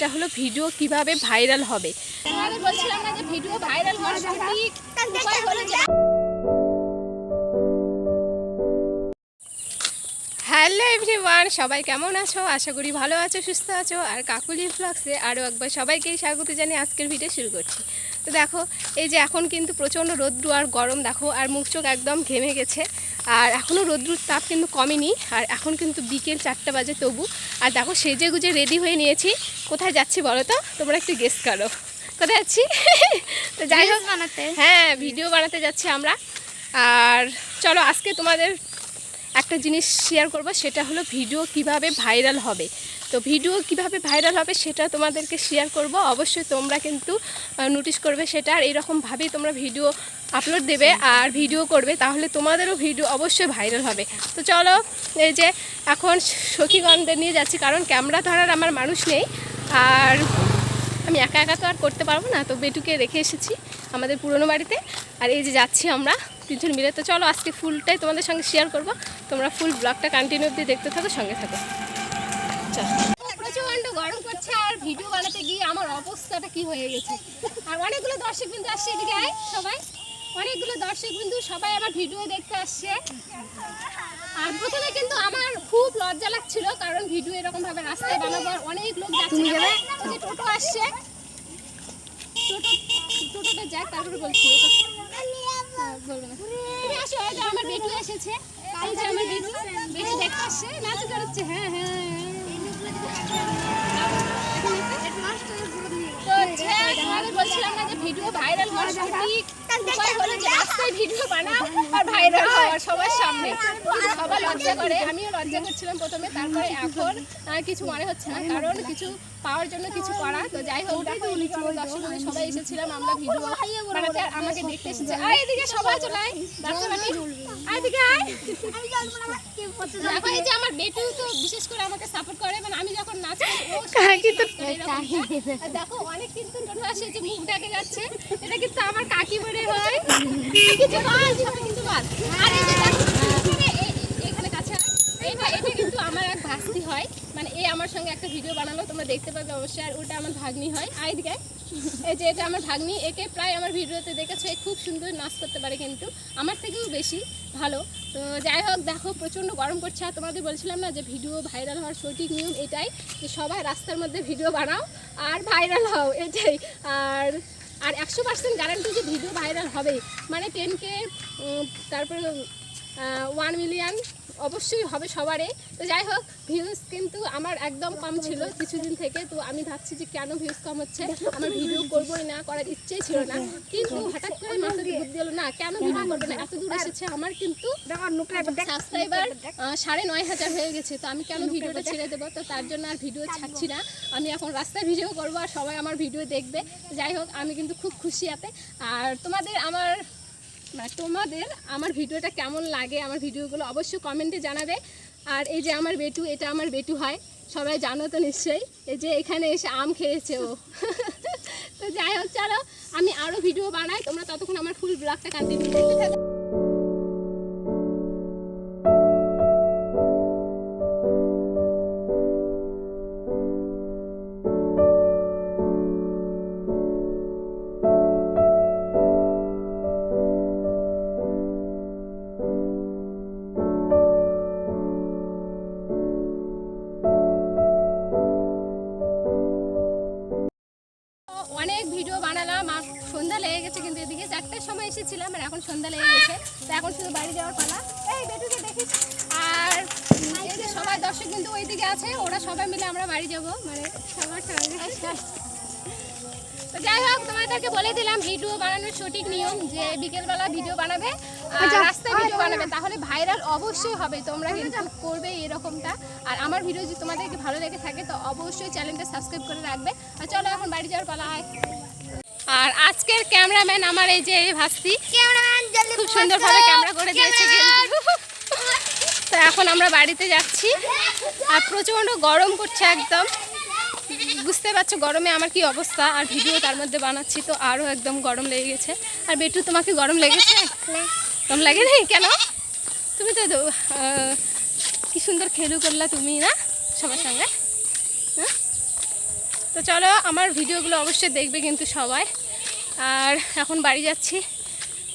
সেটা হলো ভিডিও কীভাবে ভাইরাল হবে। হ্যালো বলছিলাম না যে ভিডিও ভাইরাল যে হ্যালো এভরিওয়ান সবাই কেমন আছো? আশা করি ভালো আছো সুস্থ আছো। আর কাকুলি ফ্লক্সে আরও একবার সবাইকেই স্বাগত জানিয়ে আজকের ভিডিও শুরু করছি। তো দেখো এই যে এখন কিন্তু প্রচণ্ড রৌদ্র আর গরম দেখো আর মুখ চোখ একদম ঘেমে গেছে। আর এখনও রৌদ্রুর তাপ কিন্তু কমেনি আর এখন কিন্তু বিকেল চারটা বাজে তবু। আর দেখো সেজে গুজে রেডি হয়ে নিয়েছি। কোথায় যাচ্ছি বলো তো? তোমরা একটু গেস করো। কোথায় যাচ্ছি? তো যাই হোক বানাতে। হ্যাঁ ভিডিও বানাতে যাচ্ছি আমরা। আর চলো আজকে তোমাদের একটা জিনিস শেয়ার করব, সেটা হলো ভিডিও কীভাবে ভাইরাল হবে। তো ভিডিও কীভাবে ভাইরাল হবে সেটা তোমাদেরকে শেয়ার করব। অবশ্যই তোমরা কিন্তু নোটিশ করবে সেটা আর এরকমভাবেই তোমরা ভিডিও আপলোড দেবে আর ভিডিও করবে, তাহলে তোমাদেরও ভিডিও অবশ্যই ভাইরাল হবে। তো চলো, এই যে এখন সখীগণদের নিয়ে যাচ্ছি, কারণ ক্যামেরা ধরার আমার মানুষ নেই। আর আমি একা একা তো আর করতে পারব না, তো বেটুকে রেখে এসেছি আমাদের পুরনো বাড়িতে। আর এই যে যাচ্ছি আমরা। তিনজন মিলে। তো চলো আজকে ফুলটাই তোমাদের সঙ্গে শেয়ার করব। তোমরা ফুল ব্লগটা কন্টিনিউ দিয়ে দেখতে থাকো সঙ্গে থাকো। চলো। প্রচণ্ড গরম করছে আর ভিডিও বানাতে গিয়ে আমার অবস্থাটা কি হয়ে গেছে। আর অনেকগুলো দর্শক বিন্দু আসছে এদিকে আয় সবাই। অনেকগুলো দর্শক বিন্দু সবাই আমার ভিডিও দেখতে আসছে। আর প্রথমে কিন্তু আমার খুব লজ্জা লাগছিল কারণ ভিডিও এরকম ভাবে রাস্তায় বানাবো আর অনেক লোক যাচ্ছে যে টোটো আসছে। টোটো টোটোটা যাক তারপরে বলছি। বলব আমার বেটু এসেছে আমার বেটু বেটু দেখতে আসছে নাচ হ্যাঁ হ্যাঁ ভিডিও ভাইরাল হওয়ার উপায় হলো যে রাস্তায় ভিডিও বানাও আর ভাইরাল হওয়ার সবার সামনে। সবাই লজ্জা করে। আমিও লজ্জা করছিলাম প্রথমে তারপরে এখন আর কিছু মনে হচ্ছে না কারণ কিছু পাওয়ার জন্য কিছু করা। তো যাই হোক দেখো আমার দর্শক বন্ধু সবাই এসেছিলাম আমরা ভিডিও বানাতে। আর আমাকে দেখতে এসেছে। এদিকে সবাই চলে আয়। আয় এদিকে আয়। দেখো এই যে আমার বেটু তো বিশেষ করে আমাকে সাপোর্ট করে মানে আমি যখন নাচ তো দেখো অনেক কিন্তু আসে যে মুখ ঢাকে যাচ্ছে এটা কিন্তু আমার কাকি মনে হয় এই এখানে কাছে। এই ভাই এটা কিন্তু আমার এক হয়। মানে এ আমার সঙ্গে একটা ভিডিও তোমরা দেখতে অবশ্যই, আর ওটা আমার ভাগ্নি হয়। এই যে এটা আমার ভাগ্নি, একে প্রায় আমার ভিডিওতে দেখেছ খুব সুন্দর নাচ করতে পারে কিন্তু। আমার থেকেও বেশি ভালো। তো যাই হোক, দেখো, প্রচণ্ড গরম করছে আর তোমাদের বলছিলাম না যে ভিডিও ভাইরাল হওয়ার সঠিক নিয়ম এটাই, যে সবাই রাস্তার মধ্যে ভিডিও বানাও, আর ভাইরাল হও, এটাই। আর আর একশো পার্সেন্ট গ্যারান্টি যে ভিডিও ভাইরাল হবে। মানে টেন কে তারপরে ওয়ান মিলিয়ন অবশ্যই হবে সবারই। তো যাই হোক ভিউজ কিন্তু আমার একদম কম ছিল কিছুদিন থেকে। তো আমি ভাবছি যে কেন ভিউজ কম হচ্ছে? আমার ভিডিও করবোই না, করার ইচ্ছেই ছিল না। কিন্তু হঠাৎ করে মাথাতে বুদ্ধি হলো না, কেন ভিডিও করব না? এত দূর এসেছে আমার কিন্তু সাবস্ক্রাইবার সাড়ে নয় হাজার হয়ে গেছে। তো আমি কেন ভিডিওটা ছেড়ে দেবো? তো তার জন্য আর ভিডিও ছাড়ছি না। আমি এখন রাস্তায় ভিডিও করব আর সবাই আমার ভিডিও দেখবে। যাই হোক, আমি কিন্তু খুব খুশি আতে আর তোমাদের আমার তোমাদের আমার ভিডিওটা কেমন লাগে, আমার ভিডিওগুলো অবশ্যই কমেন্টে জানাবে। আর এই যে আমার বেটু, এটা আমার বেটু হয়, সবাই জানো তো নিশ্চয়ই। এই যে এখানে এসে আম খেয়েছে ও। তো যাই হোক, চলো, আমি আরও ভিডিও বানাই, তোমরা ততক্ষণ আমার ফুল ব্লগটা কন্টিনিউ করতে থাকো। গেছে চারটার সময় এসেছিলাম আর এখন সন্ধ্যা লেগে গেছে। তো এখন শুধু বাড়ি যাওয়ার পালা। এই বেটুকে দেখিস। আর এই যে সবাই দর্শক কিন্তু ওইদিকে আছে ওরা সবাই মিলে আমরা বাড়ি যাব। মানে সবার তো যাই হোক তোমাদেরকে বলে দিলাম ভিডিও বানানোর সঠিক নিয়ম যে বিকেলবেলা ভিডিও বানাবে আর রাস্তায় ভিডিও বানাবে। তাহলে ভাইরাল অবশ্যই হবে তোমরা কিন্তু করবে এরকমটা। আর আমার ভিডিও যদি তোমাদেরকে ভালো লেগে থাকে তো অবশ্যই চ্যানেলটা সাবস্ক্রাইব করে রাখবে। আর চলো এখন বাড়ি যাওয়ার পালা আয়। আর আজকের ক্যামেরাম্যান আমার এই যে ভাস্তি। খুব সুন্দরভাবে ক্যামেরা করে দিয়েছে। তো এখন আমরা বাড়িতে যাচ্ছি। আর প্রচণ্ড গরম করছে একদম। বুঝতে পারছ গরমে আমার কি অবস্থা? আর ভিডিও তার মধ্যে বানাচ্ছি তো আরও একদম গরম লেগে গেছে। আর বেটু তোমাকে গরম লেগেছে? গরম লাগে নেই কেন? তুমি তো কি সুন্দর খেলু করলা তুমি না সবার সঙ্গে? হ্যাঁ? তো চলো, আমার ভিডিওগুলো অবশ্যই দেখবে কিন্তু সবাই। আর এখন বাড়ি যাচ্ছি।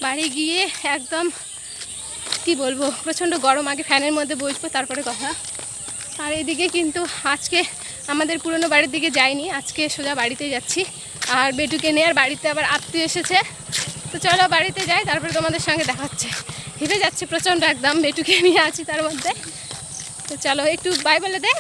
বাড়ি গিয়ে একদম, কি বলব, প্রচণ্ড গরম, আগে ফ্যানের মধ্যে বসবো, তারপরে কথা। আর এদিকে কিন্তু আজকে আমাদের পুরনো বাড়ির দিকে যাইনি, আজকে সোজা বাড়িতে যাচ্ছি। আর বেটুকে নিয়ে আর বাড়িতে আবার আত্মীয় এসেছে। তো চলো, বাড়িতে যাই, তারপরে তোমাদের সঙ্গে দেখা হচ্ছে। হেঁপে যাচ্ছে প্রচণ্ড একদম, বেটুকে নিয়ে আছি তার মধ্যে। তো চলো, একটু বাই বলে দে।